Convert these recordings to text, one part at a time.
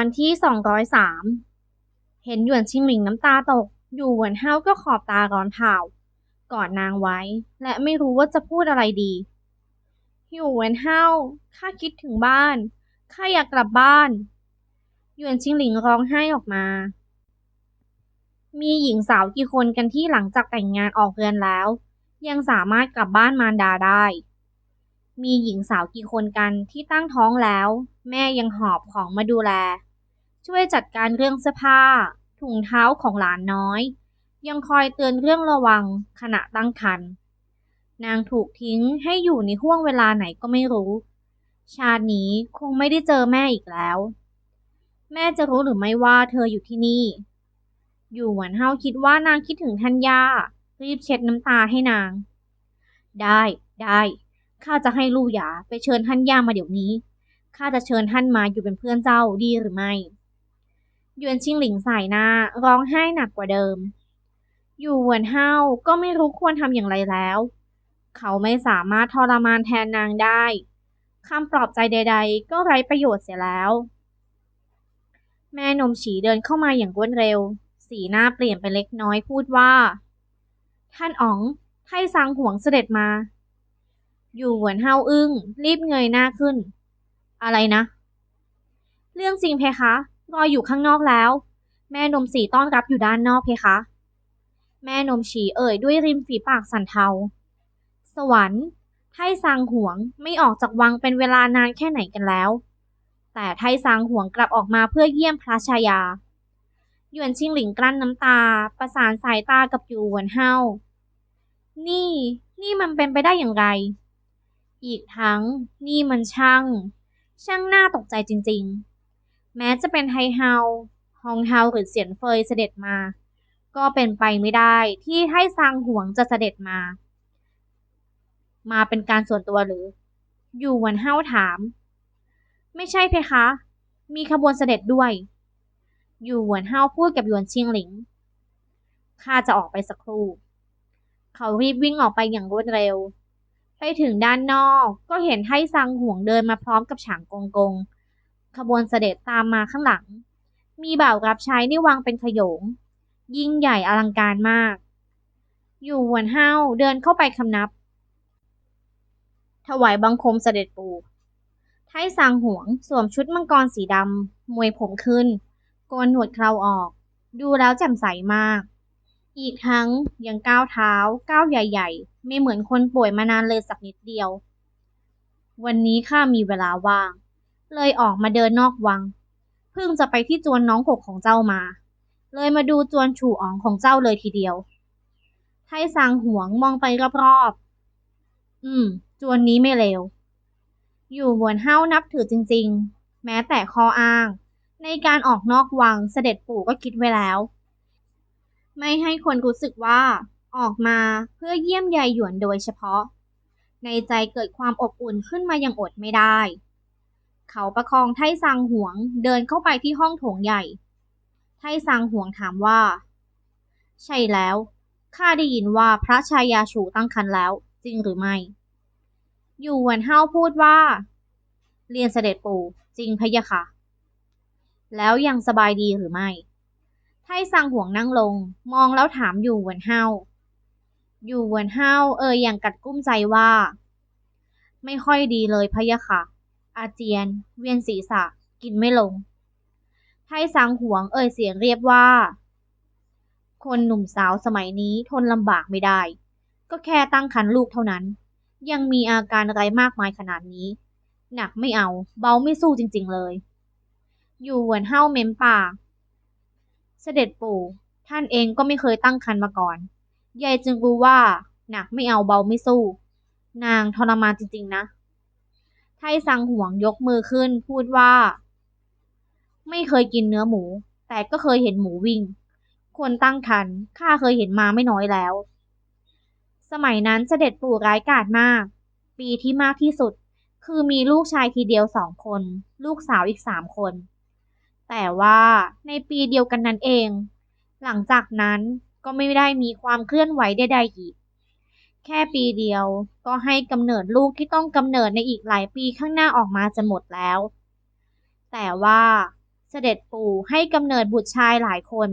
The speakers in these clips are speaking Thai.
อนที่สองร้อยสามเห็นหยวนชิงหลิงน้ำตาตก อยู่หวนเฮาก็ขอบตาร้อนเผากอดนางไว้ และไม่รู้ว่าจะพูดอะไรดี อยู่หวนเฮาข้าคิดถึงบ้าน ข้าอยากกลับบ้าน หยวนชิงหลิงร้องไห้ออกมา มีหญิงสาวกี่คนกันที่หลังจากแต่งงานออกเรือนแล้ว ยังสามารถกลับบ้านมารดาได้ มีหญิงสาวกี่คนกันที่ตั้งท้องแล้ว แม่ยังหอบของมาดูแล ช่วยจัดการเรื่องเสื้อผ้า ถุงเท้าของหลานน้อย ยังคอยเตือนเรื่องระวังขณะตั้งครรภ์นางถูกทิ้งให้อยู่ในห่วงเวลาไหนก็ไม่รู้ ชาตินี้คงไม่ได้เจอแม่อีกแล้ว แม่จะรู้หรือไม่ว่าเธออยู่ที่นี่ อยู่หวนเฮาคิดว่านางคิดถึงทัญญารีบเช็ดน้ำตาให้นาง ได้ได้ข้าจะให้ลู่หยาไปเชิญท่านย่ามาเดี๋ยวนี้ข้าจะเชิญท่านมาอยู่เป็นเพื่อนเจ้าดีหรือไม่ ยวนชิงหลิงสายหน้าร้องไห้หนักกว่าเดิม อยู่หวนเฮาก็ไม่รู้ควรทำอย่างไรแล้ว เขาไม่สามารถทรมานแทนนางได้คำปลอบใจใด ๆ ก็ไร้ประโยชน์เสียแล้ว แม่นมฉีเดินเข้ามาอย่างรวดเร็ว สีหน้าเปลี่ยนไปเล็กน้อยพูดว่า ท่านอ๋องไทซังหวงเสด็จมา อยู่หวนเฮาอึ้งรีบเงยหน้าขึ้น อะไรนะ เรื่องจริงเพคะ รออยู่ข้างนอกแล้ว แม่นมสีต้อนรับอยู่ด้านนอกเพคะ แม่นมฉีเอ่ยด้วยริมฝีปากสั่นเทา สวรรค์ไทซังหวงไม่ออกจากวังเป็นเวลานานแค่ไหนกันแล้ว แต่ไทซังหวงกลับออกมาเพื่อเยี่ยมพระชายา หยวนชิงหลิงกลั้นน้ำตา ประสานสายตากับอยู่หวนเฮา นี่ นี่มันเป็นไปได้อย่างไร อีกทั้ง นี่มันช่าง ช่างน่าตกใจจริง ๆ แม้จะเป็นไฮเฮาฮองเฮาหรือเสียนเฟยเสด็จมา ก็เป็นไปไม่ได้ที่ไทซางหวงจะเสด็จมา มาเป็นการส่วนตัวหรือ อยู่หวนเฮาถาม ไม่ใช่เพคะ มีขบวนเสด็จด้วย อยู่หวนเฮาพูดกับหยวนชิงหลิง ข้าจะออกไปสักครู่ เขารีบวิ่งออกไปอย่างรวดเร็ว ไปถึงด้านนอกก็เห็นไทซังห่วงเดินมาพร้อมกับฉางกงกง ขบวนเสด็จตามมาข้างหลัง มีบ่าวรับใช้ในวังเป็นขยง ยิ่งใหญ่อลังการมาก อยู่หวนเฮาเดินเข้าไปคำนับ ถวายบังคมเสด็จปู่ไทซังหวงสวมชุดมังกรสีดำมวยผมขึ้น โกนหนวดเคราออก ดูแล้วแจ่มใสมาก อีกทั้งยังก้าวเท้าก้าวใหญ่ ๆ ไม่เหมือนคนป่วยมานานเลยสักนิดเดียว วันนี้ข้ามีเวลาว่าง เลยออกมาเดินนอกวัง เพิ่งจะไปที่จวนน้องหกของเจ้ามา เลยมาดูจวนฉู่อ๋องของเจ้าเลยทีเดียว ไทซางหวงมองไปรอบๆ อืม จวนนี้ไม่เลว อยู่หวนเฮ้านับถือจริง ๆ แม้แต่ข้ออ้าง ในการออกนอกวังเสด็จปู่ก็คิดไว้แล้ว ไม่ให้คนรู้สึกว่าออกมาเพื่อเยี่ยมยายหยวนโดยเฉพาะ ในใจเกิดความอบอุ่นขึ้นมาอย่างอดไม่ได้ เขาประคองไทซังหวงเดินเข้าไปที่ห้องโถงใหญ่ ไทซังหวงถามว่า ใช่แล้ว ข้าได้ยินว่าพระชายาชูตั้งครรภ์แล้ว จริงหรือไม่ อยู่หวนเฮาพูดว่า เรียนเสด็จปู่จริงพะยะค่ะ แล้วยังสบายดีหรือไม่ ไทซังหวงนั่งลง มองแล้วถามอยู่หวนเฮาอยู่หวนเฮาเอ่ยอย่างกัดกุ้มใจว่า ไม่ค่อยดีเลยพะยะค่ะ อาเจียน เวียนศีรษะ กินไม่ลง ไทซังหวงเอ่ยเสียงเรียบว่า คนหนุ่มสาวสมัยนี้ทนลำบากไม่ได้ ก็แค่ตั้งครรภ์ลูกเท่านั้น ยังมีอาการอะไรมากมายขนาดนี้ หนักไม่เอา เบาไม่สู้จริงๆเลย อยู่หวนเฮาเม้มปาก เสด็จปู่ ท่านเองก็ไม่เคยตั้งครรภ์มาก่อน ยายจึงรู้ว่า หนักไม่เอาเบาไม่สู้ นางทรมานจริงๆนะ ไทซังหวงยกมือขึ้นพูดว่า ไม่เคยกินเนื้อหมู แต่ก็เคยเห็นหมูวิ่ง คนตั้งครรภ์ข้าเคยเห็นมาไม่น้อยแล้ว สมัยนั้นเสด็จปู่ร้ายกาจมาก ปีที่มากที่สุด คือมีลูกชายทีเดียวสองคน ลูกสาวอีกสามคน แต่ว่าในปีเดียวกันนั้นเอง หลังจากนั้นก็ไม่ได้มีความเคลื่อนไหวใดๆอีก แค่ปีเดียว ก็ให้กำเนิดลูกที่ต้องกำเนิดในอีกหลายปีข้างหน้าออกมาจนหมดแล้ว แต่ว่าเสด็จปู่ให้กำเนิดบุตรชายหลายคน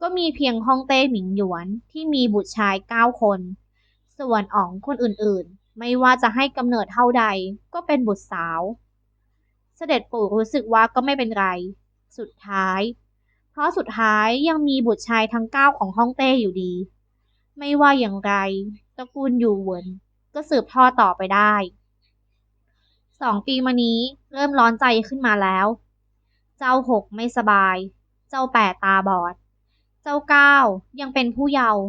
ก็มีเพียงฮ่องเต้หมิงหยวนที่มีบุตรชายเก้าคน ส่วนอ๋องคนอื่นๆ ไม่ว่าจะให้กำเนิดเท่าใดก็เป็นบุตรสาว เสด็จปู่รู้สึกว่าก็ไม่เป็นไร สุดท้าย เพราะสุดท้ายยังมีบุตรชายทั้งเก้าของฮ่องเต้อยู่ดี ไม่ว่าอย่างไรตระกูลอยู่เหวินก็สืบทอดต่อไปได้สองปีมานี้เริ่มร้อนใจขึ้นมาแล้ว เจ้าหกไม่สบาย เจ้าแปดตาบอด เจ้าเก้ายังเป็นผู้เยาว์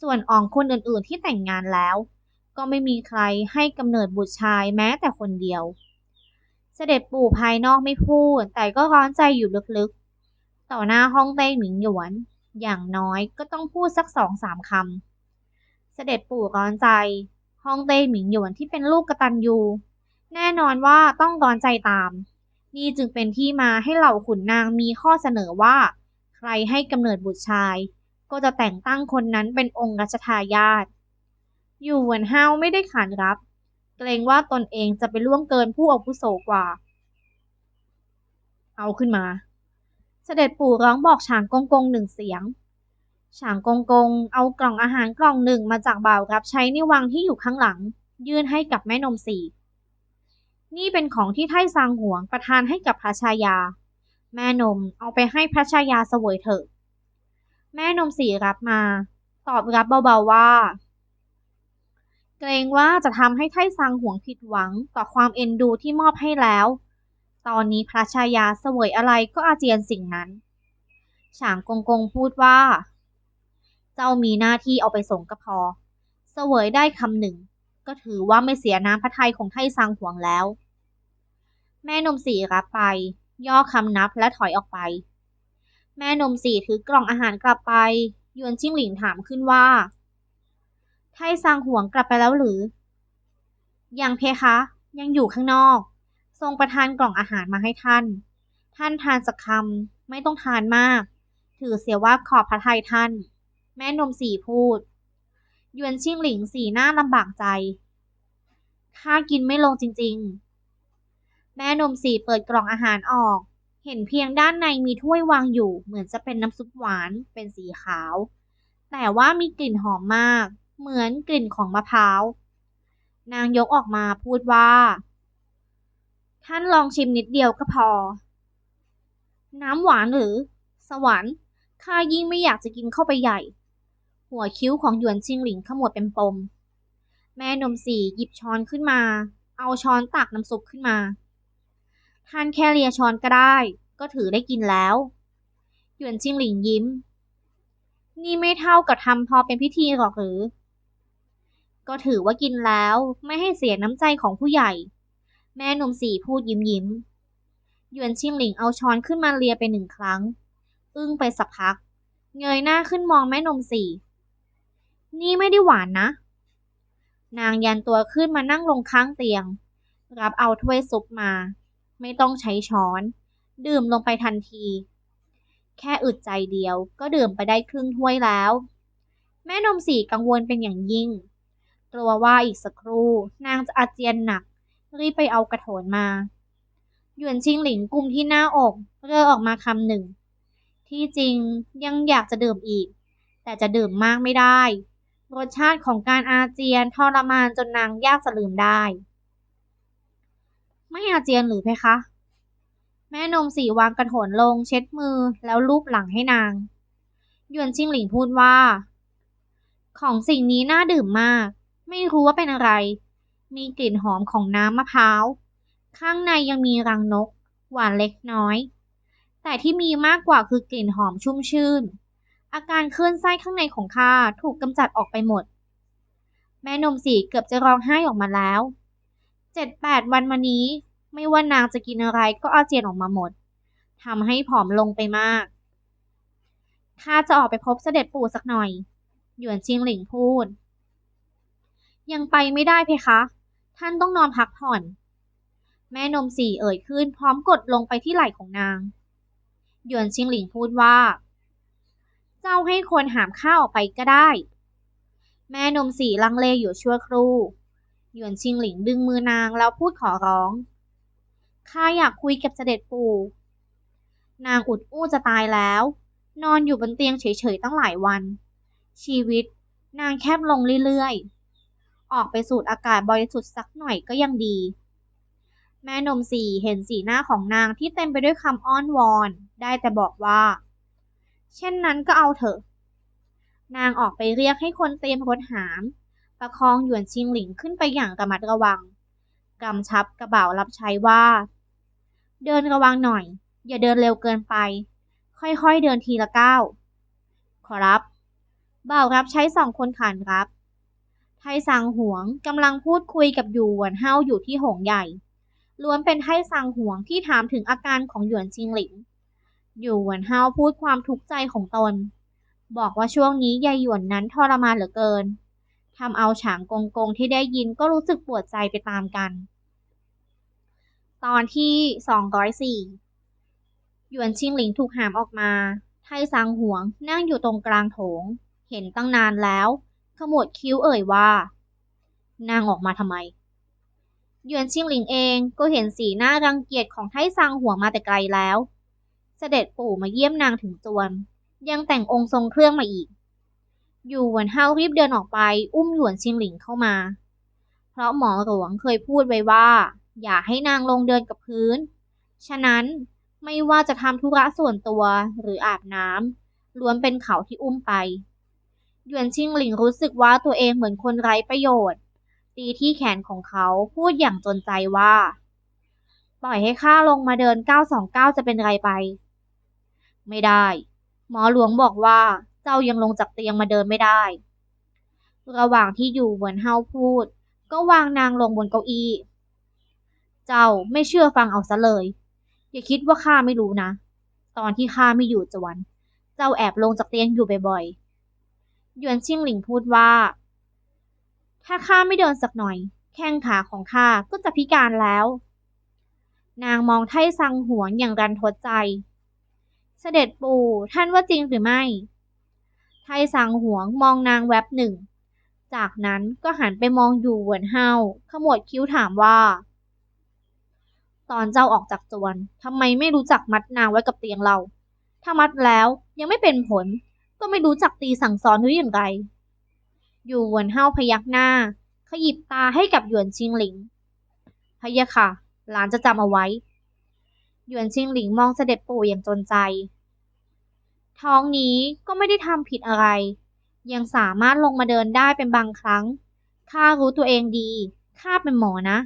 ส่วนอองคนอื่นๆที่แต่งงานแล้ว ก็ไม่มีใครให้กำเนิดบุตรชายแม้แต่คนเดียว เสด็จปู่ภายนอกไม่พูด แต่ก็ร้อนใจอยู่ลึกๆ ต่อหน้าห้องเต้หมิงหยวน อย่างน้อยก็ต้องพูดสักสองสามคำ เสด็จปู่ร้อนใจห้องเต้หมิงหยวนที่เป็นลูกกระตัญญูแน่นอนว่าต้องร้อนใจตาม นี่จึงเป็นที่มาให้เหล่าขุนนางมีข้อเสนอว่า ใครให้กำเนิดบุตรชาย ก็จะแต่งตั้งคนนั้นเป็นองค์รัชทายาท อยู่หวนเฮาไม่ได้ขานรับ เกรงว่าตนเองจะไปล่วงเกินผู้อาวุโสกว่า เอาขึ้นมา เสด็จปู่ร้องบอกฉางกงกงหนึ่งเสียง ฉางกงกงเอากล่องอาหารกล่องหนึ่งมาจากบ่าวรับใช้ในวังที่อยู่ข้างหลัง ยื่นให้กับแม่นมสีนี่เป็นของที่ไท่ซางหวงประทานให้กับพระชายา แม่นมเอาไปให้พระชายาเสวยเถอะ แม่นมสีรับมา ตอบรับเบาๆว่า เกรงว่าจะทำให้ไท่ซางหวงผิดหวังต่อความเอ็นดูที่มอบให้แล้ว ตอนนี้พระชายาเสวยอะไรก็อาเจียนสิ่งนั้น ฉางกงกงพูดว่า เจ้ามีหน้าที่เอาไปส่งก็พอ เสวยได้คำหนึ่ง ก็ถือว่าไม่เสียน้ำพระทัยของไท่ซางหวงแล้ว แม่นมสีรับไป ย่อคำนับและถอยออกไป แม่นมสีถือกล่องอาหารกลับไปยวนจิ้งหลิงถามขึ้นว่าไท่ซางหวงกลับไปแล้วหรือ ยังเพคะ ยังอยู่ข้างนอก ทรงประทานกล่องอาหารมาให้ท่าน ท่านทานสักคำไม่ต้องทานมาก ถือเสียว่าขอบพระทัยท่าน แม่นมสีพูด ยวนชิ่งหลิงสีหน้าลำบากใจข้ากินไม่ลงจริง ๆ แม่นมสีเปิดกล่องอาหารออก เห็นเพียงด้านในมีถ้วยวางอยู่ เหมือนจะเป็นน้ำซุปหวาน เป็นสีขาว แต่ว่ามีกลิ่นหอมมาก เหมือนกลิ่นของมะพร้าว นางยกออกมาพูดว่า ท่านลองชิมนิดเดียวก็พอ น้ำหวานหรือ สวรรค์ข้ายิ่งไม่อยากจะกินเข้าไปใหญ่ หัวคิ้วของหยวนชิงหลิงขมวดเป็นปม แม่นมสีหยิบช้อนขึ้นมา เอาช้อนตักน้ำซุปขึ้นมา ท่านแค่เลียช้อนก็ได้ ก็ถือได้กินแล้ว หยวนชิงหลิงยิ้ม นี่ไม่เท่ากับทำพอเป็นพิธีหรอกหรือ ก็ถือว่ากินแล้วไม่ให้เสียน้ำใจของผู้ใหญ่ แม่หนุ่มสี่พูดยิ้มยิ้ม หยวนชิงหลิงเอาช้อนขึ้นมาเลียไปหนึ่งครั้ง อึ้งไปสักพัก เงยหน้าขึ้นมองแม่นมสี่ นี่ไม่ได้หวานนะ นางยันตัวขึ้นมานั่งลงข้างเตียง รับเอาถ้วยซุปมา ไม่ต้องใช้ช้อน ดื่มลงไปทันที แค่อึดใจเดียวก็ดื่มไปได้ครึ่งถ้วยแล้ว แม่นมสี่กังวลเป็นอย่างยิ่ง กลัวว่าอีกสักครู่นางจะอาเจียนหนัก รีบไปเอากระโถนมา หยวนชิงหลิงกุมที่หน้าอกเร่อออกมาคำหนึ่ง ที่จริงยังอยากจะดื่มอีก แต่จะดื่มมากไม่ได้ รสชาติของการอาเจียนทรมานจนนางยากจะลืมได้ ไม่อาเจียนหรือเพคะ แม่นมสีวางกระโถนลงเช็ดมือแล้วลูบหลังให้นาง หยวนชิงหลิงพูดว่า ของสิ่งนี้น่าดื่มมาก ไม่รู้ว่าเป็นอะไร มีกลิ่นหอมของน้ำมะพร้าว ข้างในยังมีรังนก หวานเล็กน้อย แต่ที่มีมากกว่าคือกลิ่นหอมชุ่มชื่น อาการคลื่นไส้ข้างในของข้าถูกกำจัดออกไปหมด แม่นมสีเกือบจะร้องไห้ออกมาแล้ว เจ็ดแปดวันมานี้ ไม่ว่านางจะกินอะไรก็อาเจียนออกมาหมดทำให้ผอมลงไปมาก ข้าจะออกไปพบเสด็จปู่สักหน่อย หยวนชิงหลิงพูด ยังไปไม่ได้เพคะ ท่านต้องนอนพักผ่อน แม่นมสีเอ่ยขึ้นพร้อมกดลงไปที่ไหล่ของนาง หยวนชิงหลิงพูดว่า เจ้าให้คนหามข้าวออกไปก็ได้ แม่นมสีลังเลอยู่ชั่วครู่ หยวนชิงหลิงดึงมือนางแล้วพูดขอร้องข้าอยากคุยกับเสด็จปู่ นางอุดอู้จะตายแล้ว นอนอยู่บนเตียงเฉยๆตั้งหลายวัน ชีวิตนางแคบลงเรื่อยๆ ออกไปสูดอากาศบริสุทธิ์สักหน่อยก็ยังดี แม่นมสีเห็นสีหน้าของนางที่เต็มไปด้วยคำอ้อนวอน ได้แต่บอกว่า เช่นนั้นก็เอาเถอะ นางออกไปเรียกให้คนเตรียมรถหาม ประคองหยวนชิงหลิงขึ้นไปอย่างระมัดระวังกำชับกระเป๋ารับใช้ว่า เดินระวังหน่อย อย่าเดินเร็วเกินไป ค่อยๆเดินทีละก้าวขอรับบ่าวรับใช้สองคนขานรับ ไทสังหวงกำลังพูดคุยกับหยวนเฮาอยู่ที่หงใหญ่ ล้วนเป็นไทสังหวงที่ถามถึงอาการของหยวนชิงหลิงหยวนเฮาพูดความทุกข์ใจของตน บอกว่าช่วงนี้ยายหยวนนั้นทรมานเหลือเกินทำเอาฉางกงกงที่ได้ยินก็รู้สึกปวดใจไปตามกัน ตอนที่204หยวนชิงหลิงถูกหามออกมา ไทซังหวงนั่งอยู่ตรงกลางโถง เห็นตั้งนานแล้ว ขมวดคิ้วเอ่ยว่า นางออกมาทำไมหยวนชิงหลิงเองก็เห็นสีหน้ารังเกียจของไทซังหวงมาแต่ไกลแล้ว เสด็จปู่มาเยี่ยมนางถึงจวน ยังแต่งองค์ทรงเครื่องมาอีก อยู่หวนเฮารีบเดินออกไป อุ้มหยวนชิงหลิงเข้ามา เพราะหมอหลวงเคยพูดไว้ว่า อย่าให้นางลงเดินกับพื้น ฉะนั้นไม่ว่าจะทำธุระส่วนตัวหรืออาบน้ำล้วนเป็นเขาที่อุ้มไป หยวนชิงหลิงรู้สึกว่าตัวเองเหมือนคนไร้ประโยชน์ ตีที่แขนของเขาพูดอย่างจนใจว่า ปล่อยให้ข้าลงมาเดิน 929 จะเป็นไรไป ไม่ได้ หมอหลวงบอกว่าเจ้ายังลงจากเตียงมาเดินไม่ได้ ระหว่างที่อยู่เหมือนเฮาพูด ก็วางนางลงบนเก้าอี้ เจ้าไม่เชื่อฟังเอาซะเลย อย่าคิดว่าข้าไม่รู้นะ ตอนที่ข้าไม่อยู่จวน เจ้าแอบลงจากเตียงอยู่บ่อยๆ หยวนชิงหลิงพูดว่า ถ้าข้าไม่เดินสักหน่อย แข้งขาของข้าก็จะพิการแล้ว นางมองไทซังหวงอย่างรันทดใจ เสด็จปู่ท่านว่าจริงหรือไม่ ไทสังหวงมองนางแวบหนึ่ง จากนั้นก็หันไปมองอยู่เหวินเฮาขมวดคิ้วถามว่าตอนเจ้าออกจากจวนทำไมไม่รู้จักมัดนางไว้กับเตียงเรา ถ้ามัดแล้วยังไม่เป็นผล ก็ไม่รู้จักตีสั่งสอนหรืออย่างไร อยู่หวนเฮาพยักหน้า ขยิบตาให้กับหยวนชิงหลิงพะยะค่ะ หลานจะจำเอาไว้ หยวนชิงหลิงมองเสด็จปู่อย่างจนใจ ท้องนี้ก็ไม่ได้ทำผิดอะไร ยังสามารถลงมาเดินได้เป็นบางครั้ง ข้ารู้ตัวเองดี ข้าเป็นหมอนะ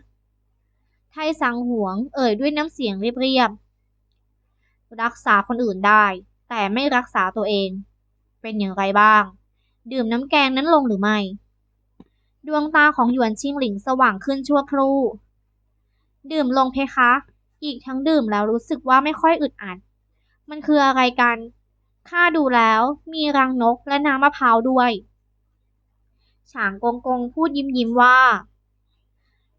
ไทสังหวงเอ่ยด้วยน้ำเสียงเรียบๆรักษาคนอื่นได้ แต่ไม่รักษาตัวเอง เป็นอย่างไรบ้าง ดื่มน้ำแกงนั้นลงหรือไม่ ดวงตาของหยวนชิงหลิงสว่างขึ้นชั่วครู่ ดื่มลงเพคะ อีกทั้งดื่มแล้วรู้สึกว่าไม่ค่อยอึดอัด มันคืออะไรกัน ข้าดูแล้วมีรังนกและน้ำมะพร้าวด้วยฉางกงกงพูดยิ้มยิ้มว่า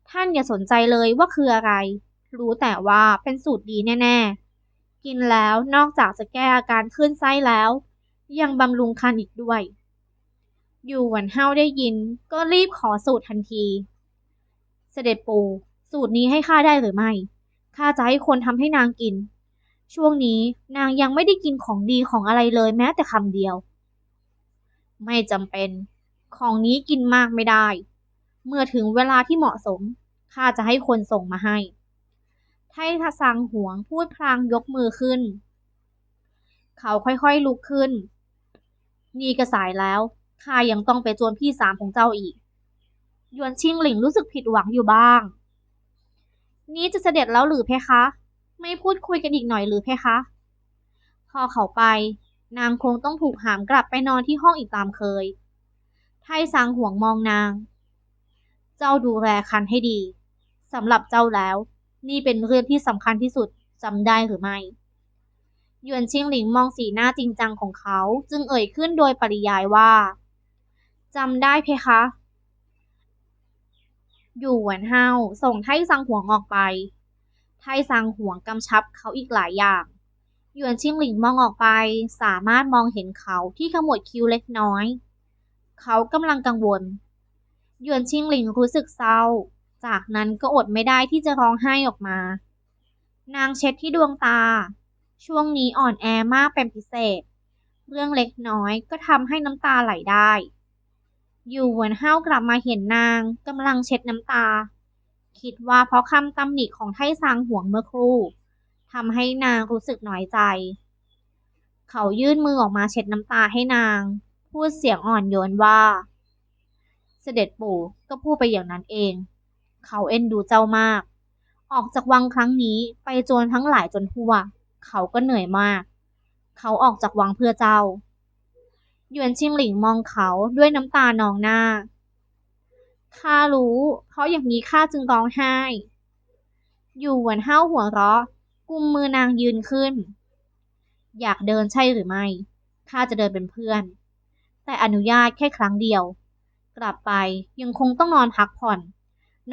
ท่านอย่าสนใจเลยว่าคืออะไร รู้แต่ว่าเป็นสูตรดีแน่ ๆ กินแล้วนอกจากจะแก้อาการขึ้นไส้แล้ว ยังบำรุงคันอีกด้วยอยู่หวันเฮาได้ยินก็รีบขอสูตรทันที เสด็จปู่สูตรนี้ให้ข้าได้หรือไม่ข้าจะให้คนทำให้นางกิน ช่วงนี้นางยังไม่ได้กินของดีของอะไรเลยแม้แต่คำเดียว ไม่จำเป็น ของนี้กินมากไม่ได้ เมื่อถึงเวลาที่เหมาะสมข้าจะให้คนส่งมาให้ ไททสังหวงพูดพลางยกมือขึ้น เขาค่อยๆลุกขึ้น นี่ก็สายแล้วข้ายังต้องไปจวนพี่สามของเจ้าอีก หยวนชิงหลิงรู้สึกผิดหวังอยู่บ้าง นี้จะเสด็จแล้วหรือเพคะ ไม่พูดคุยกันอีกหน่อยหรือเพคะ พอเขาไป นางคงต้องถูกหามกลับไปนอนที่ห้องอีกตามเคย ไทสังห่วงมองนาง เจ้าดูแลคันให้ดีสำหรับเจ้าแล้ว นี่เป็นเรื่องที่สำคัญที่สุดจำได้หรือไม่ หยวนชิงหลิงมองสีหน้าจริงจังของเขา จึงเอ่ยขึ้นโดยปริยายว่าจำได้เพคะอยู่หวนเฮาส่งไทสังหวงออกไป ไทสังหวงกำชับเขาอีกหลายอย่างหยวนชิงหลิงมองออกไป สามารถมองเห็นเขาที่ขมวดคิ้วเล็กน้อย เขากำลังกังวลหยวนชิงหลิงรู้สึกเศร้า จากนั้นก็อดไม่ได้ที่จะร้องไห้ออกมา นางเช็ดที่ดวงตา ช่วงนี้อ่อนแอมากเป็นพิเศษ เรื่องเล็กน้อยก็ทำให้น้ำตาไหลได้ อยู่หวนเฮ้ากลับมาเห็นนางกำลังเช็ดน้ำตา คิดว่าเพราะคำตำหนิของไทซางห่วงเมื่อครู่ทำให้นางรู้สึกน้อยใจ เขายื่นมือออกมาเช็ดน้ำตาให้นาง พูดเสียงอ่อนโยนว่า เสด็จปู่ก็พูดไปอย่างนั้นเอง เขาเอ็นดูเจ้ามาก ออกจากวังครั้งนี้ไปโจรทั้งหลายจนทั่ว เขาก็เหนื่อยมาก เขาออกจากวังเพื่อเจ้า หยวนชิงหลิงมองเขาด้วยน้ำตานองหน้า ข้ารู้ เพราะอย่างนี้ข้าจึงร้องไห้ อยู่หวนห้าหัวเราะ กุมมือนางยืนขึ้น อยากเดินใช่หรือไม่ ข้าจะเดินเป็นเพื่อน แต่อนุญาตแค่ครั้งเดียว กลับไปยังคงต้องนอนพักผ่อน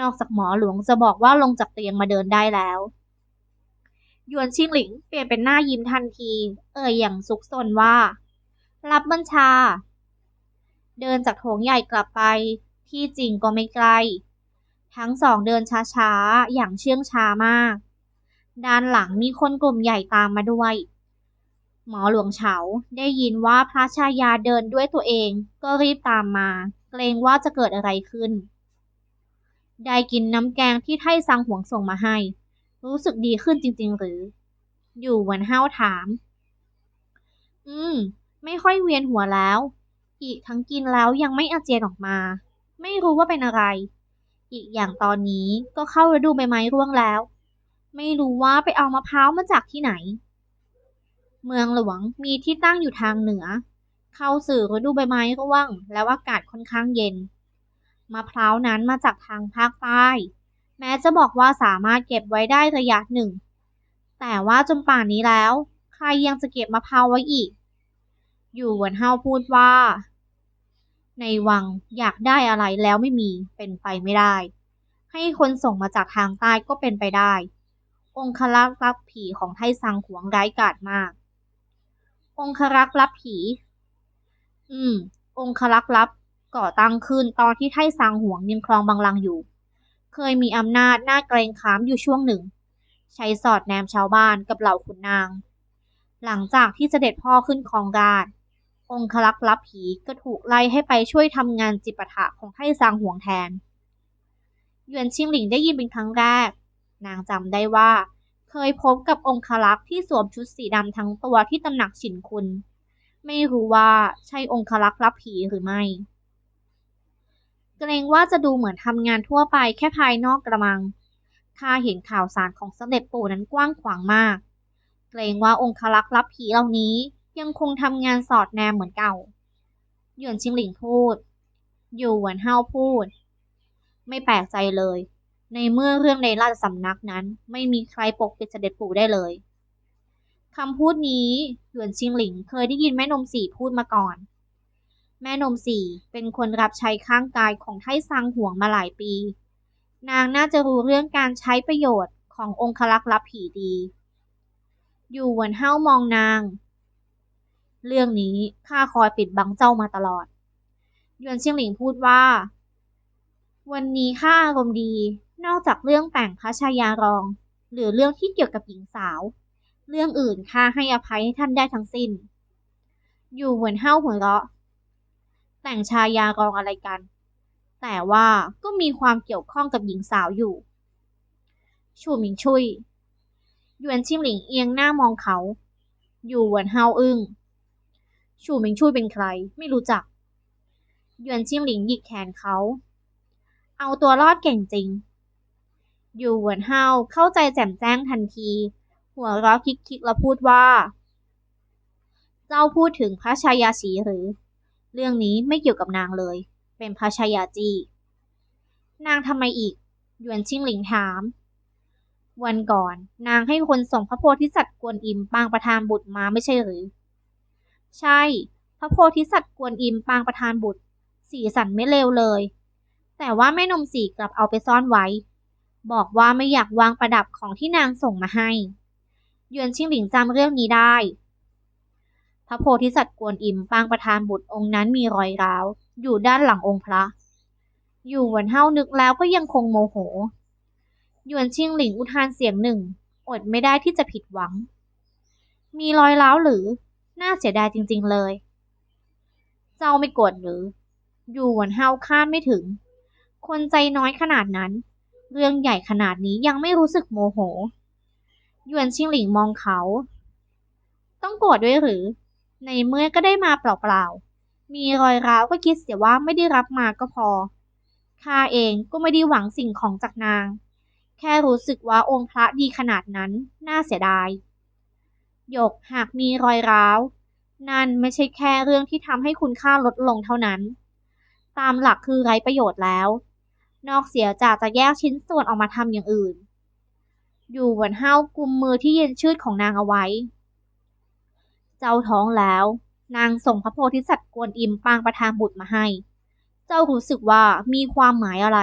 นอกจากหมอหลวงจะบอกว่าลงจากเตียงมาเดินได้แล้ว หยวนชิงหลิงเปลี่ยนเป็นหน้ายิ้มทันที เอ่ยอย่างสุกสนว่า รับบัญชา เดินจากโถงใหญ่กลับไป ที่จริงก็ไม่ไกล ทั้งสองเดินช้าๆ อย่างเชื่องช้ามาก ด้านหลังมีคนกลุ่มใหญ่ตามมาด้วย หมอหลวงเฉาได้ยินว่าพระชายาเดินด้วยตัวเองก็รีบตามมา เกรงว่าจะเกิดอะไรขึ้น ได้กินน้ำแกงที่ไท่ซังหวงส่งมาให้ รู้สึกดีขึ้นจริง ๆ หรือ อยู่วันห้าวถาม อืม ไม่ค่อยเวียนหัวแล้ว อีกทั้งกินแล้วยังไม่อาเจียนออกมา ไม่รู้ว่าเป็นอะไร อีกอย่างตอนนี้ก็เข้าฤดูใบไม้ร่วงแล้ว ไม่รู้ว่าไปเอามะพร้าวมาจากที่ไหน เมืองหลวงมีที่ตั้งอยู่ทางเหนือ เข้าสู่อฤดูใบไม้ร่วง แล้วอากาศค่อนข้างเย็นมะพร้าวนั้นมาจากทางภาคใต้ แม้จะบอกว่าสามารถเก็บไว้ได้ระยะหนึ่ง แต่ว่าจนป่านนี้แล้ว ใครยังจะเก็บมะพร้าวไว้อีก อยู่หวนเฮาพูดว่า ในวังอยากได้อะไรแล้วไม่มีเป็นไปไม่ได้ ให้คนส่งมาจากทางใต้ก็เป็นไปได้ องครักษ์รับผีของไทซังหวงร้ายกาจมาก องครักษ์รับผี อืม องครักษ์รับก่อตั้งขึ้นตอนที่ไทซังหวงยังครองบังลังอยู่ เคยมีอำนาจหน้าเกรงขามอยู่ช่วงหนึ่ง ใช้สอดแนมชาวบ้านกับเหล่าขุนนาง หลังจากที่เสด็จพ่อขึ้นครองราชองครักษ์รับผีก็ถูกไล่ให้ไปช่วยทำงานจิปาถะของไทซางหวงแทนหยวนชิงหลิงได้ยินเป็นครั้งแรก นางจำได้ว่า เคยพบกับองครักษ์ที่สวมชุดสีดำทั้งตัวที่ตำหนักฉินคุณ ไม่รู้ว่าใช่องครักษ์รับผีหรือไม่ เกรงว่าจะดูเหมือนทำงานทั่วไปแค่ภายนอกกระมังข้าเห็นข่าวสารของสมเด็จปู่นั้นกว้างขวางมาก เกรงว่าองครักษ์รับผีเหล่านี้ยังคงทำงานสอดแนมเหมือนเก่า หยวนชิงหลิงพูด อยู่หวนเฮาพูด ไม่แปลกใจเลย ในเมื่อเรื่องในราชสำนักนั้น ไม่มีใครปกปิดเสด็จปู่ได้เลยคำพูดนี้หยวนชิงหลิงเคยได้ยินแม่นมสีพูดมาก่อน แม่นมสีเป็นคนรับใช้ข้างกายของไทซังห่วงมาหลายปี นางน่าจะรู้เรื่องการใช้ประโยชน์ขององครักษ์รับผีดี อยู่หวนเฮ้ามองนาง เรื่องนี้ข้าคอยปิดบังเจ้ามาตลอด ยวนเชียงหลิงพูดว่า วันนี้ข้าอารมณ์ดี นอกจากเรื่องแต่งพระชายารอง หรือเรื่องที่เกี่ยวกับหญิงสาว เรื่องอื่นข้าให้อภัยให้ท่านได้ทั้งสิ้น อยู่หมือนเห้าหัวเราะ แต่งชายารองอะไรกัน แต่ว่าก็มีความเกี่ยวข้องกับหญิงสาวอยู่ ชูหมิงชุยยวนชิงหลิงเอียงหน้ามองเขา อยู่หมือนเฮาอึ้งชูหมิงชุยเป็นใคร ไม่รู้จักหยวนชิงหลิงหยิกแขนเขา เอาตัวรอดเก่งจริง อยู่หวนเฮาเข้าใจแจ่มแจ้งทันที หัวเราะคิกๆแล้วพูดว่า เจ้าพูดถึงพระชายาสีหรือ เรื่องนี้ไม่เกี่ยวกับนางเลย เป็นพระชายาจี นางทำไมอีก หยวนชิงหลิงถาม วันก่อน นางให้คนส่งพระโพธิสัตว์กวนอิมปางประธานบุตรมาไม่ใช่หรือ ใช่ พระโพธิสัตว์กวนอิมปางประธานบุตร สีสันไม่เลวเลย แต่ว่าแม่นมสีกลับเอาไปซ่อนไว้ บอกว่าไม่อยากวางประดับของที่นางส่งมาให้ยวนชิงหลิงจำเรื่องนี้ได้ พระโพธิสัตว์กวนอิมปางประธานบุตรองค์นั้นมีรอยร้าว อยู่ด้านหลังองค์พระ อยู่หวนเฮานึกแล้วก็ยังคงโมโห หยวนชิงหลิงอุทานเสียงหนึ่ง อดไม่ได้ที่จะผิดหวัง มีรอยร้าวหรือ น่าเสียดายจริง ๆเลย เจ้าไม่โกรธหรือ อยู่หวนเฮาคาดไม่ถึง คนใจน้อยขนาดนั้น เรื่องใหญ่ขนาดนี้ยังไม่รู้สึกโมโห หยวนชิงหลิงมองเขา ต้องโกรธด้วยหรือ ในเมื่อก็ได้มาเปล่าๆ มีรอยร้าวก็คิดเสียว่าไม่ได้รับมาก็พอ ข้าเองก็ไม่ได้หวังสิ่งของจากนาง แค่รู้สึกว่าองค์พระดีขนาดนั้น น่าเสียดาย หยกหากมีรอยร้าว นั่นไม่ใช่แค่เรื่องที่ทำให้คุณค่าลดลงเท่านั้น ตามหลักคือไร้ประโยชน์แล้ว นอกเสียจากจะแยกชิ้นส่วนออกมาทำอย่างอื่น อยู่หมือนเฮากุมมือที่เย็นชืดของนางเอาไว้ เจ้าท้องแล้ว นางส่งพระโพธิสัตว์กวนอิมปางประทานบุตรมาให้ เจ้ารู้สึกว่ามีความหมายอะไร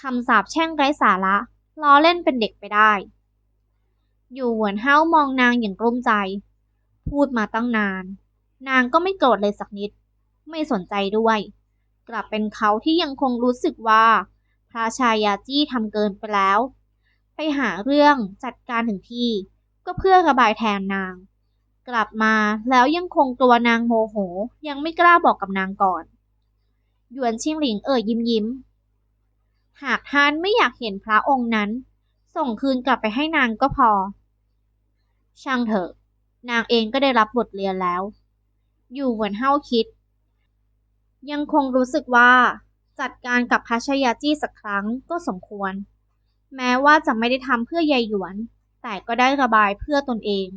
คำสาปแช่งไร้สาระล้อเล่นเป็นเด็กไปได้ อยู่หมือนเฮามองนางอย่างกลุ้มใจ พูดมาตั้งนาน นางก็ไม่โกรธเลยสักนิด ไม่สนใจด้วย กลับเป็นเขาที่ยังคงรู้สึกว่า พระชายาจี้ทำเกินไปแล้ว ไปหาเรื่องจัดการถึงที่ ก็เพื่อระบายแทนนาง กลับมาแล้วยังคงตัวนางโมโห ยังไม่กล้าบอกกับนางก่อน หยวนชิงหลิงเอ่ยยิ้มยิ้ม หากท่านไม่อยากเห็นพระองค์นั้น ส่งคืนกลับไปให้นางก็พอ ช่างเถอะ นางเองก็ได้รับบทเรียนแล้ว อยู่เหมือนเฮาคิด ยังคงรู้สึกว่าจัดการกับพระชายาจี้สักครั้งก็สมควร แม้ว่าจะไม่ได้ทำเพื่อยายหยวน แต่ก็ได้ระบายเพื่อตนเอง